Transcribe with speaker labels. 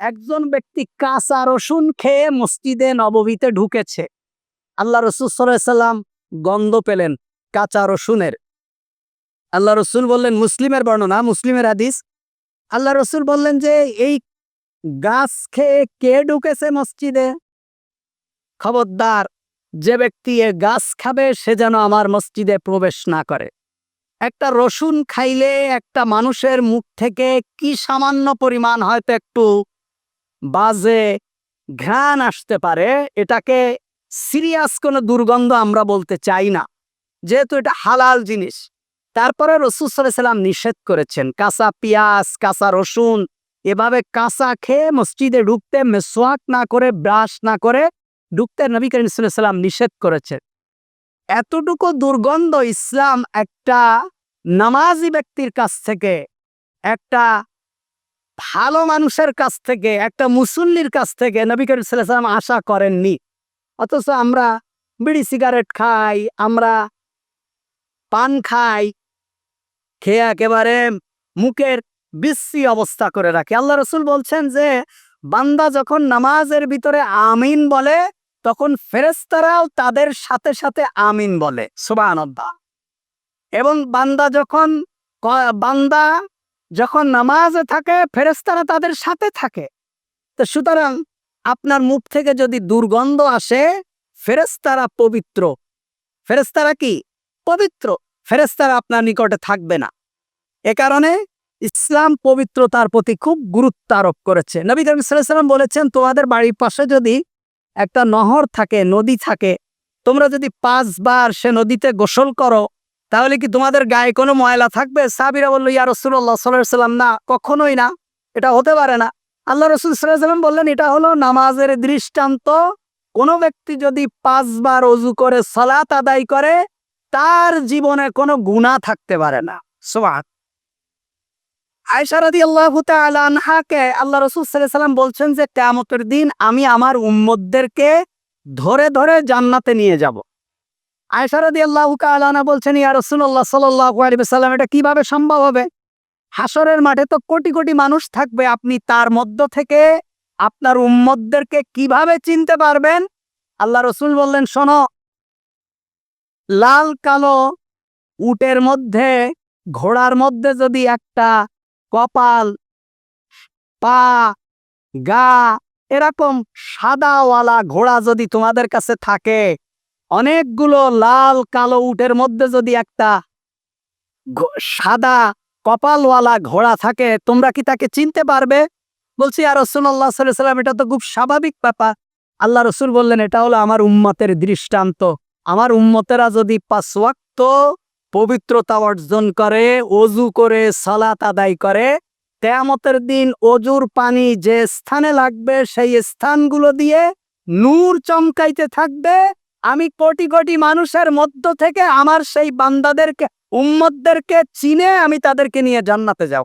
Speaker 1: একজন ব্যক্তি কাঁচা রসুন খেয়ে মসজিদে নববীতে ঢুকেছে। আল্লাহ রসুল সাল্লাম গন্ধ পেলেন কাঁচা রসুনের। আল্লাহ রসুল বললেন, মুসলিমের বর্ণনা, মুসলিমের হাদিস। আল্লাহ রসুল বললেন যে, এই গাছ খেয়ে কে ঢুকেছে মসজিদে? খবরদার, যে ব্যক্তি এ গাছ খাবে, সে যেন আমার মসজিদে প্রবেশ না করে। একটা রসুন খাইলে একটা মানুষের মুখ থেকে কি সামান্য পরিমাণ হয়তো একটু বাজে ঘ্রাণ আসতে পারে, এটাকে সিরিয়াস কোনো দুর্গন্ধ আমরা বলতে চাই না। যেহেতু এটা হালাল জিনিস। তারপরে রসুল সাল্লাম নিষেধ করেছেন, কাঁচা পেঁয়াজ, কাঁচা রসুন, এভাবে কাঁচা খেয়ে মসজিদে ঢুকতে মেসোয়াক না করে, ব্রাশ না করে ঢুকতে নবী করিম সাল্লাম নিষেধ করেছেন। এতটুকু দুর্গন্ধ ইসলাম একটা নামাজি ব্যক্তির কাছ থেকে, একটা ভালো মানুষের কাছ থেকে, একটা মুসল্লির কাছ থেকে নবী করিম সাল্লাম আশা করেননি। অথচ আমরা বিড়ি সিগারেট খাই, আমরা পান খাই, খেয়ে একেবারে মুখের বিশ্রী অবস্থা করে রাখি। আল্লাহ রসুল বলছেন যে, বান্দা যখন নামাজের ভিতরে আমিন বলে, তখন ফেরেস্তারাও তাদের সাথে সাথে আমিন বলে। সুবাহ এবং বান্দা যখন বান্দা যখন নামাজে থাকে ফেরেস্তারা তাদের সাথে থাকে। তো সুতরাং আপনার মুখ থেকে যদি দুর্গন্ধ আসে ফেরেস্তারা পবিত্র। ফেরেস্তারা কি? পবিত্র। ফেরেস্তারা আপনার নিকটে থাকবে না। এ কারণে ইসলাম পবিত্রতার প্রতি খুব গুরুত্ব আরোপ করেছে। নবী করিম সাল্লাম বলেছেন, তোমাদের বাড়ির পাশে যদি একটা নহর থাকে, নদী থাকে, তোমরা যদি পাঁচবার সে নদীতে গোসল করো তাহলে কি তোমাদের গায়ে কোনো ময়লা থাকবে? সাবিরা বলল, ইয়া রসুল্লাহ সাল্লাম না, কখনোই না, এটা হতে পারে না। আল্লাহ রসুল সাল্লাম বললেন, এটা হলো নামাজের দৃষ্টান্ত। কোনো ব্যক্তি যদি পাঁচবার অজু করে, সালাত আদায় করে, তার জীবনে কোনো গুণা থাকতে পারে না। সোয়াত আয়সারাদি আল্লাহ আনহাকে আল্লাহ রসুল সাল্লাম বলছেন যে, কেয়ামতের দিন আমি আমার উম্মদদেরকে ধরে ধরে জান্নাতে নিয়ে যাব। আয়সারাদি আল্লাহ আলানা বলছেন, ইয়া রসুল্লাহ সাল্লাম এটা কীভাবে সম্ভব হবে? হাসরের মাঠে তো কোটি কোটি মানুষ থাকবে। আপনি তার মধ্য থেকে আপনার উম্মদদেরকে কীভাবে চিনতে পারবেন? আল্লাহ রসুল বললেন, শোনো, লাল কালো উটের মধ্যে, ঘোড়ার মধ্যে যদি একটা কপাল, পা, গা, এরকম সাদাওয়ালা ঘোড়া যদি তোমাদের কাছে থাকে অনেকগুলো লাল কালো উটের মধ্যে যদি একটা সাদা কপালওয়ালা ঘোড়া থাকে, তোমরা কি তাকে চিনতে পারবে? বলছি আর রসুল্লাহ সাল্লাম এটা তো খুব স্বাভাবিক ব্যাপার। আল্লাহ রসুল বললেন, এটা হলো আমার উম্মতের দৃষ্টান্ত। আমার উম্মতেরা যদি পাঁচ ওয়াক্ত পবিত্রতা অর্জন করে অজু করে, সালাত আদায় করে তেয়ামতের দিন অজুর পানি যে স্থানে লাগবে, সেই স্থানগুলো দিয়ে নূর চমকাইতে থাকবে আমি কোটি কোটি মানুষের মধ্য থেকে আমার সেই বান্দাদেরকে, উম্মতদেরকে চিনে আমি তাদেরকে নিয়ে জান্নাতে যাব